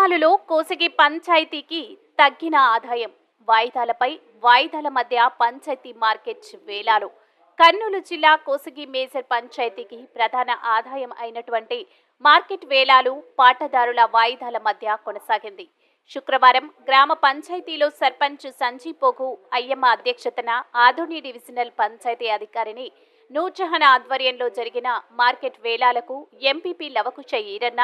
వేలాలులో కోసిగి పంచాయతీకి తగ్గిన ఆదాయం. వాయిదాలపై వాయిదాల మధ్య పంచాయతీ మార్కెట్ వేలాలు. కర్నూలు జిల్లా కోసిగి మేజర్ పంచాయతీకి ప్రధాన ఆదాయం అయినటువంటి మార్కెట్ వేలాలు పాటదారుల వాయిదాల మధ్య కొనసాగింది. శుక్రవారం గ్రామ పంచాయతీలో సర్పంచ్ సంజీపోగు అయ్యమ్మ అధ్యక్షతన ఆధుని డివిజనల్ పంచాయతీ అధికారిని నూర్జహాన్ ఆధ్వర్యంలో జరిగిన మార్కెట్ వేలాలకు ఎంపీపీ లవకుశ ఈరన్న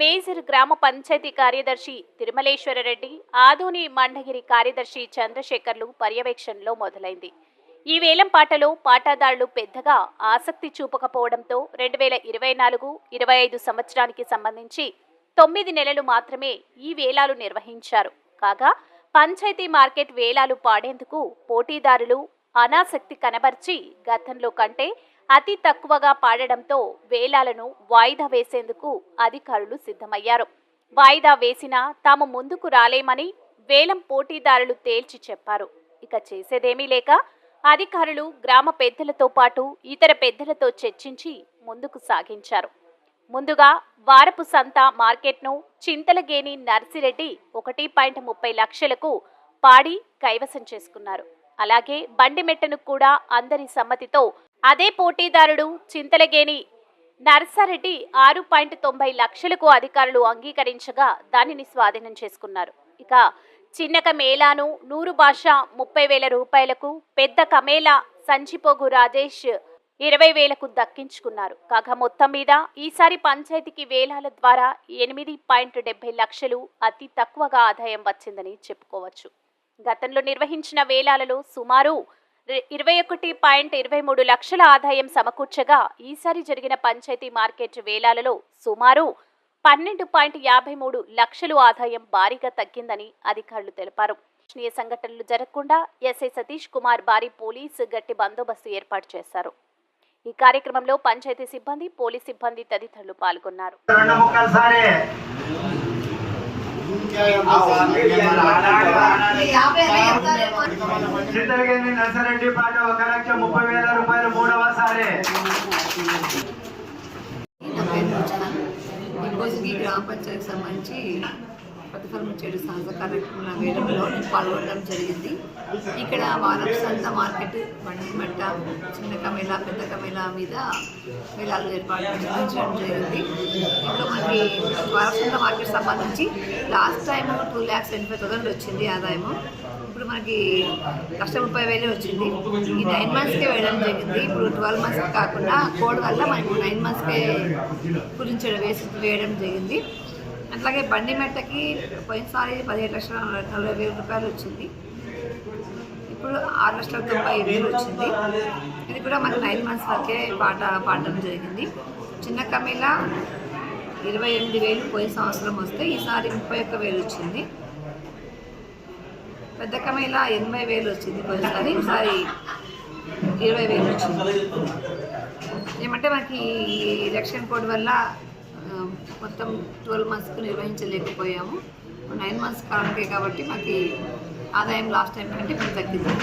మేజర్ గ్రామ పంచాయతీ కార్యదర్శి తిరుమలేశ్వరరెడ్డి ఆదోని మండగిరి కార్యదర్శి చంద్రశేఖర్లు పర్యవేక్షణలో మొదలైంది. ఈ వేలం పాటలో పాటాదారులు పెద్దగా ఆసక్తి చూపకపోవడంతో రెండు వేల ఇరవై నాలుగు ఇరవై ఐదు సంవత్సరానికి సంబంధించి తొమ్మిది నెలలు మాత్రమే ఈ వేలాలు నిర్వహించారు. కాగా పంచాయతీ మార్కెట్ వేలాలు పాడేందుకు పోటీదారులు అనాసక్తి కనబర్చి గతంలో కంటే అతి తక్కువగా పాడడంతో వేలాలను వాయిదా వేసేందుకు అధికారులు సిద్ధమయ్యారు. వాయిదా వేసినా తాము ముందుకు రాలేమని వేలం పోటీదారులు తేల్చి చెప్పారు. ఇక చేసేదేమీ లేక అధికారులు గ్రామ పెద్దలతో పాటు ఇతర పెద్దలతో చర్చించి ముందుకు సాగించారు. ముందుగా వారపు సంత మార్కెట్ను చింతలగేని నర్సిరెడ్డి ఒకటి పాయింట్ ముప్పై లక్షలకు పాడి కైవసం చేసుకున్నారు. అలాగే బండిమెట్టను కూడా అందరి సమ్మతితో అదే పోటీదారుడు చింతలగేని నర్సారెడ్డి ఆరు పాయింట్ తొంభై లక్షలకు అధికారులు అంగీకరించగా దానిని స్వాధీనం చేసుకున్నారు. ఇక చిన్న కమేలాను నూరు భాష ముప్పై వేల రూపాయలకు పెద్ద కమేలా సంచిపోగు రాజేష్ ఇరవై వేలకు దక్కించుకున్నారు. కాగా మొత్తం మీద ఈసారి పంచాయతీకి వేలాల ద్వారా ఎనిమిది పాయింట్ డెబ్బై లక్షలు అతి తక్కువగా ఆదాయం వచ్చిందని చెప్పుకోవచ్చు. గతంలో నిర్వహించిన వేలాలలో సుమారు ఇరవై ఒకటి పాయింట్ ఇరవై మూడు లక్షల ఆదాయం సమకూర్చగా ఈసారి జరిగిన పంచాయతీ మార్కెట్ వేలాలలో సుమారు పన్నెండు పాయింట్ యాభై మూడు లక్షలు ఆదాయం భారీగా తగ్గిందని అధికారులు తెలిపారు. అవాంఛనీయ సంఘటనలు జరగకుండా ఎస్ఐ సతీష్ కుమార్ భారీ పోలీసు గట్టి బందోబస్తు ఏర్పాటు చేశారు. ఈ కార్యక్రమంలో పంచాయతీ సిబ్బంది పోలీస్ సిబ్బంది తదితరులు పాల్గొన్నారు. రెండు నర్సరెడ్డి పాట ఒక లక్ష ముప్పై వేల రూపాయలు మూడవసారి ఈ గ్రామ పంచాయతీకి సంబంధించి ప్రతిఫలం చెడు సహజ కార్యక్రమం వేయడంలో పాల్గొనడం జరిగింది. ఇక్కడ వారపు సంత మార్కెట్ బండి మట్ట చిన్న కమేళ పెద్ద కమేళ మీద మేళాలు ఏర్పాటు నిర్వహించడం జరిగింది. ఇక్కడ మనకి వారపు మార్కెట్ సంబంధించి లాస్ట్ టైం టూ ల్యాక్స్ ఎనభై థౌసండ్ వచ్చింది ఆదాయము. ఇప్పుడు మనకి లక్ష ముప్పై వేలే వచ్చింది. ఈ నైన్ మంత్స్కే వేయడం జరిగింది. ఇప్పుడు ట్వెల్వ్ మంత్స్కి కాకుండా కోడ్ వల్ల మనకు నైన్ మంత్స్కే గురించి వేసి వేయడం జరిగింది. అట్లాగే బండి మెట్టకి పోయినసారి పదిహేడు లక్షల నలభై వేల రూపాయలు వచ్చింది. ఇప్పుడు ఆరు లక్షల తొంభై వేలు వచ్చింది. ఇది కూడా మనకి నైన్ మంత్స్ వరకే పాట పాడడం జరిగింది. చిన్న కమీల ఇరవై ఎనిమిది వేలు పోయిన సంవత్సరం వస్తే ఈసారి ముప్పై ఒక్క వేలు వచ్చింది. పెద్ద కమేళ ఎనభై వేలు వచ్చింది పోయినసారి ఈసారి ఇరవై వేలు వచ్చింది. ఏమంటే మనకి ఈ ఎలక్షన్ కోడ్ వల్ల మొత్తం ట్వెల్వ్ మంత్స్కి నిర్వహించలేకపోయాము. నైన్ మంత్స్ కావడానికే కాబట్టి మనకి ఆదాయం లాస్ట్ టైం కంటే ఇప్పుడు తగ్గింది.